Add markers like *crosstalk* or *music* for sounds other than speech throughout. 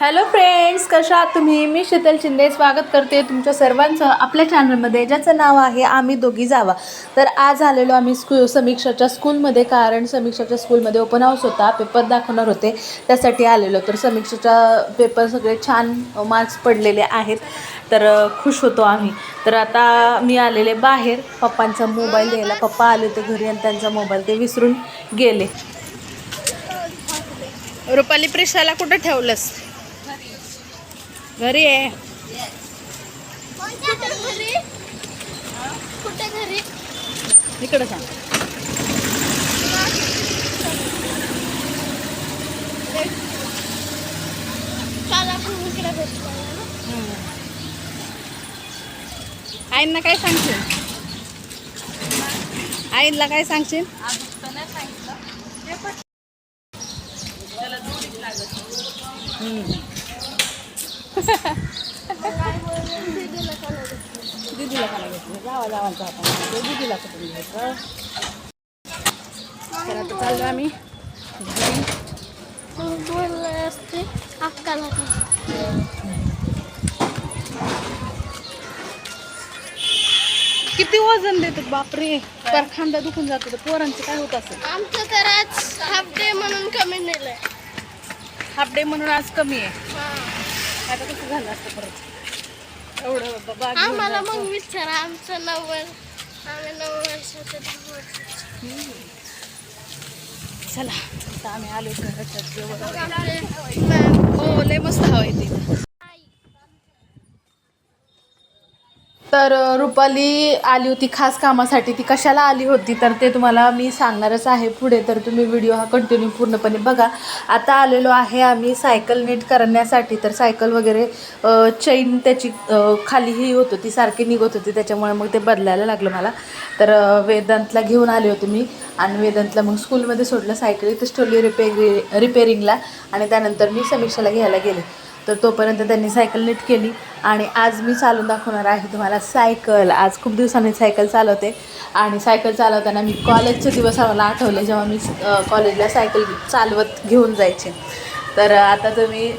Hello friends कशा आहात तुम्ही? मी शीतल शिंदे. स्वागत करते तुमच्या सर्वांचं आपल्या चॅनलमध्ये ज्याचं नाव आहे आम्ही दोघी जावा. तर आज आलेलो आम्ही स्कू समीक्षाच्या स्कूलमध्ये कारण समीक्षाच्या स्कूलमध्ये ओपन हाऊस होता. पेपर दाखवणार होते. त्यासाठी आलेलो. तर समीक्षाच्या पेपर सगळे छान मार्क्स पडलेले आहेत. तर खुश होतो आम्ही. तर आता मी आलेले बाहेर. पप्पांचा मोबाईल द्यायला. पप्पा आले होते घरी आणि त्यांचा मोबाईल ते विसरून गेले. रुपाली प्रेशाला कुठं ठेवलंस? घरी आहे. इकडं सांग. आईंना काय सांगशील? आईला काय सांगशील? हम्म. दीदीला काल भेटलो. दीदीला का नाही घेतलं जावा जावांचा हाता दीदीला कुठून घ्यायचं तर आता चाललो आम्ही घरी. मग बोलले असते अक्काला का किती वजन देतात बापरे तर खांदा दुखून जातो तर पोरांचं काय होत असेल आमचं तर आज हाफ डे म्हणून कमी नेलंय हाफ डे म्हणून आज कमी आहे. आता कसं झालं असतं परत. एवढं बाबा आम्हाला मग विचारा आमचं नव्वद आम्ही नऊ वर्षाचे दहा वर्षाचे चला आता आम्ही आलो घराच्या आपले मॅम हो लय मस्त हवा येते तर रुपाली आली होती खास कामासाठी. ती कशाला आली होती? तर ते तुम्हाला मी सांगणारच आहे पुढे. तर तुम्ही व्हिडिओ हा कंटिन्यू पूर्णपणे बघा. आता आलेलो आहे आम्ही सायकल नीट करण्यासाठी. तर सायकल वगैरे चैन त्याची खाली ही होत होती. सारखी निघत होती. त्याच्यामुळे मग ते बदलायला लागलं मला. तर वेदांतला घेऊन आले होते मी. आणि वेदांतला मग स्कूलमध्ये सोडलं. सायकल इथंच ठेवली रिपेअर रिपेरिंगला आणि त्यानंतर मी समीक्षाला घ्यायला गेले. तर तोपर्यंत त्यांनी सायकल नीट केली आणि आज मी चालून दाखवणार आहे तुम्हाला सायकल. आज खूप दिवसांनी सायकल चालवते आणि सायकल चालवताना मी कॉलेजचे दिवस आम्हाला आठवले जेव्हा मी कॉलेजला सायकल चालवत घेऊन जायचे. तर आता तुम्ही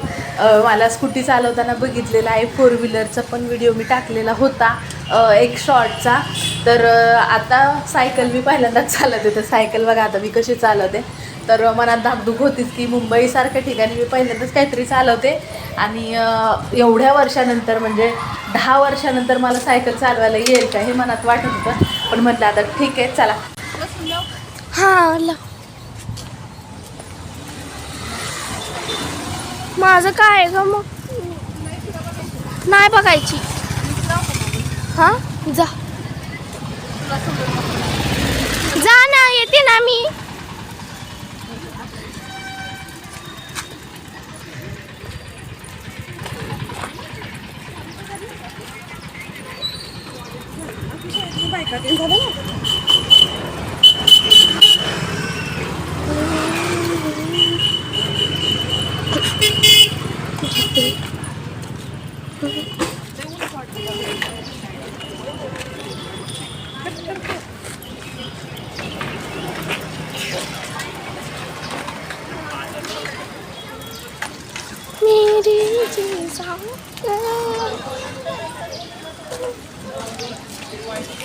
मला स्कूटी चालवताना बघितलेला आहे. फोर व्हीलरचा पण व्हिडिओ मी टाकलेला होता एक शॉर्टचा तर आता सायकल मी पहिल्यांदाच चालवते. तर सायकल बघा आता मी कशी चालवते. तर मनात धाकधूक होतीच की मुंबईसारख्या ठिकाणी मी पहिल्यांदाच काहीतरी चालवते. आणि एवढ्या वर्षानंतर म्हणजे दहा वर्षानंतर मला सायकल चालवायला येईल का हे मनात वाटत होतं. पण म्हटलं आता ठीक आहे चला. हां माझं काय आहे ग मग? नाही बघायची. हा? जा. जा ना येते ना मी. बायका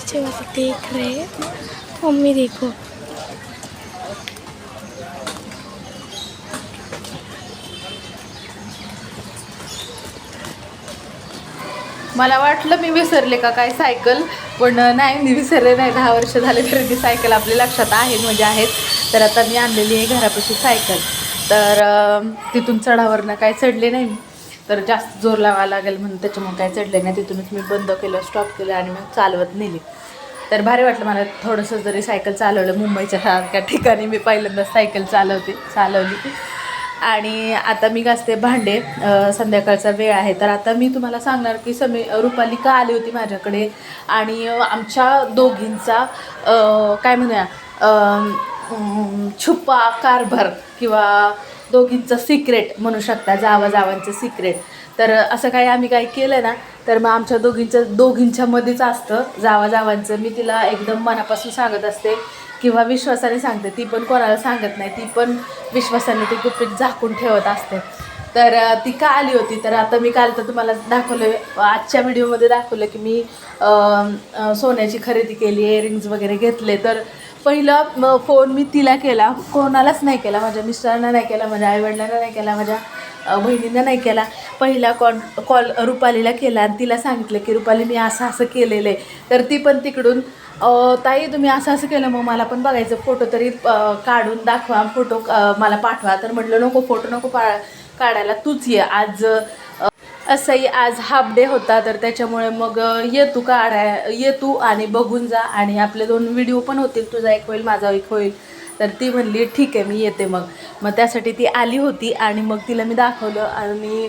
बच्चे वाले देख रहे हैं मम्मी देखो मला वाटलं मी विसरले का काय सायकल पण नाही मी विसरले नाही. दहा वर्ष झाले तरी ती सायकल आपल्या लक्षात आहे म्हणजे आहेत. तर आता मी आणलेली आहे घरापाशी सायकल. तर तिथून चढावरनं काय चढले नाही मी. तर जास्त जोर लावा लागेल म्हणून त्याच्यामुळे काय चढले नाही. तिथूनच मी बंद केलं स्टॉप केलं आणि मग चालवत नेली. तर भारी वाटलं मला थोडंसं जरी सायकल चालवलं मुंबईच्या सारख्या ठिकाणी मी पहिल्यांदाच सायकल चालवते चालवली. आणि आता मी घासते भांडे संध्याकाळचा वेळ आहे. तर आता मी तुम्हाला सांगणार की समी रुपाली का आली होती माझ्याकडे? आणि आमच्या दोघींचा काय म्हणूया छुपा कारभार किंवा दोघींचं सिक्रेट म्हणू शकता जावा जावांचं सिक्रेट तर असं काही आम्ही काही केलं ना तर मग आमच्या दोघींचं दोघींच्या मध्येच असतं जावा जावांचं मी तिला एकदम मनापासून सांगत असते किंवा विश्वासाने सांगते. ती पण कोणाला सांगत नाही ती पण विश्वासाने ती गुपित झाकून ठेवत असते. तर ती का आली होती? तर आता मी काल तर तुम्हाला दाखवलं आजच्या व्हिडिओमध्ये दाखवलं की मी सोन्याची खरेदी केली इयरिंग्ज वगैरे घेतले. तर पहिला म- फोन मी तिला केला. कोणालाच नाही केला. माझ्या मिस्टरांना नाही केला माझ्या आईवडिलांना नाही केला माझ्या बहिणींना नाही केला. पहिला कॉन कॉल रुपालीला केला आणि तिला सांगितलं की रुपाली मी असं असं केलेलं आहे तर ती पण तिकडून ताई तुम्ही असं असं केलं मग मला पण बघायचं. फोटो तरी काढून दाखवा. फोटो मला पाठवा. तर म्हटलं नको फोटो नको पा काढायला. तूच ये. आज असंही आज हाफ डे होता तर त्याच्यामुळे मग ये तू काढाय ये तू आणि बघून जा. आणि आपले दोन व्हिडिओ पण होतील तुझा एक होईल माझा एक होईल. तर ती म्हणली ठीक आहे मी येते मग. मग त्यासाठी ती आली होती आणि मग तिला मी दाखवलं आणि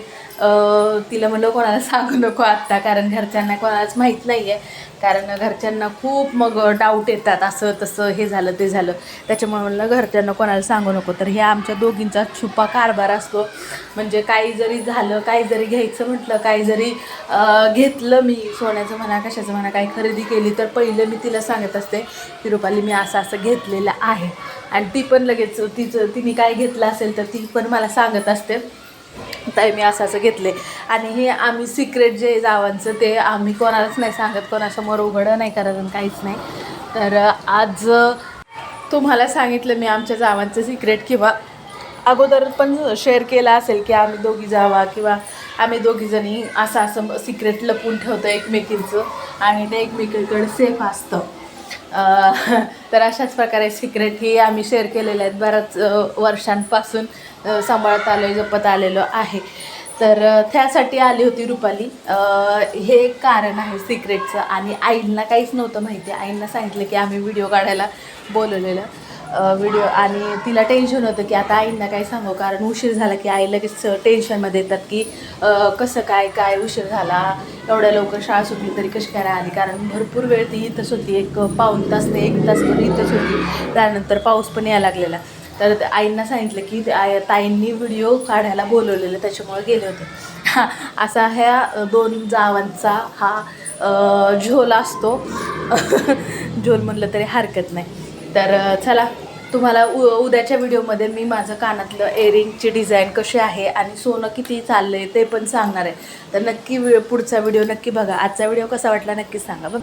तिला म्हणलं कोणाला सांगू नको आत्ता कारण घरच्यांना कोणालाच माहीत नाही आहे कारण घरच्यांना खूप मग डाऊट येतात असं तसं हे झालं ते झालं. त्याच्यामुळे म्हणलं घरच्यांना कोणाला सांगू नको. तर हे आमच्या दोघींचा छुपा कारभार असतो. म्हणजे काही जरी झालं काही जरी घ्यायचं म्हटलं काही जरी घेतलं मी सोन्याचं म्हणा कशाचं म्हणा काही खरेदी केली तर पहिलं मी तिला सांगत असते की रुपाली मी असं असं घेतलेलं आहे. आणि ती पण लगेच तिचं तिने काय घेतलं असेल तर ती पण मला सांगत असते. ताई मी असं असं घेतले आणि हे आम्ही सिक्रेट जे जावांचं ते आम्ही कोणालाच नाही सांगत कोणासमोर उघडं नाही करत काहीच नाही. तर आज तुम्हाला सांगितलं मी आमच्या जावांचं सिक्रेट किंवा अगोदर पण शेअर केला असेल की आम्ही दोघी जावा किंवा आम्ही दोघीजणी असं असं सिक्रेट लपून ठेवतो एकमेकींचं. आणि ते एकमेकीकडे सेफ असतं. *laughs* तर अशाच प्रकारे सिक्रेट ही आम्ही शेअर केलेले आहेत. बऱ्याच वर्षांपासून सांभाळत आलो जपत आलेलो आहे. तर त्यासाठी आली होती रुपाली. हे एक कारण आहे सिक्रेटचं आणि आईंना काहीच नव्हतं माहिती. आईंना सांगितलं की आम्ही व्हिडिओ काढायला बोलवलेलं. व्हिडिओ आणि तिला टेन्शन होतं की आता आईंना काय सांगू? कारण उशीर झाला की आई लगेच टेन्शनमध्ये येतात की कसं काय काय उशीर झाला? एवढ्या लवकर शाळा सुटली तरी कशी काय आली कारण भरपूर वेळ ती इथंच होती. एक पाऊण तास ते एक तास पण इथंच होती. त्यानंतर पाऊस पण यायला लागलेला. तर आईंना सांगितलं की ते आई ताईंनी व्हिडिओ काढायला बोलवलेलं त्याच्यामुळे गेले होते. असा ह्या दोन जावांचा हा झोल असतो. *laughs* झोल म्हटलं तरी हरकत नाही. तर चला तुम्हाला उ उद्याच्या व्हिडिओमध्ये मी माझं कानातलं एअरिंगची डिझाईन कशी आहे आणि सोनं किती चाललं आहे ते पण सांगणार आहे. तर नक्की पुढचा व्हिडिओ नक्की बघा. आजचा व्हिडिओ कसा वाटला नक्की सांगा. बघ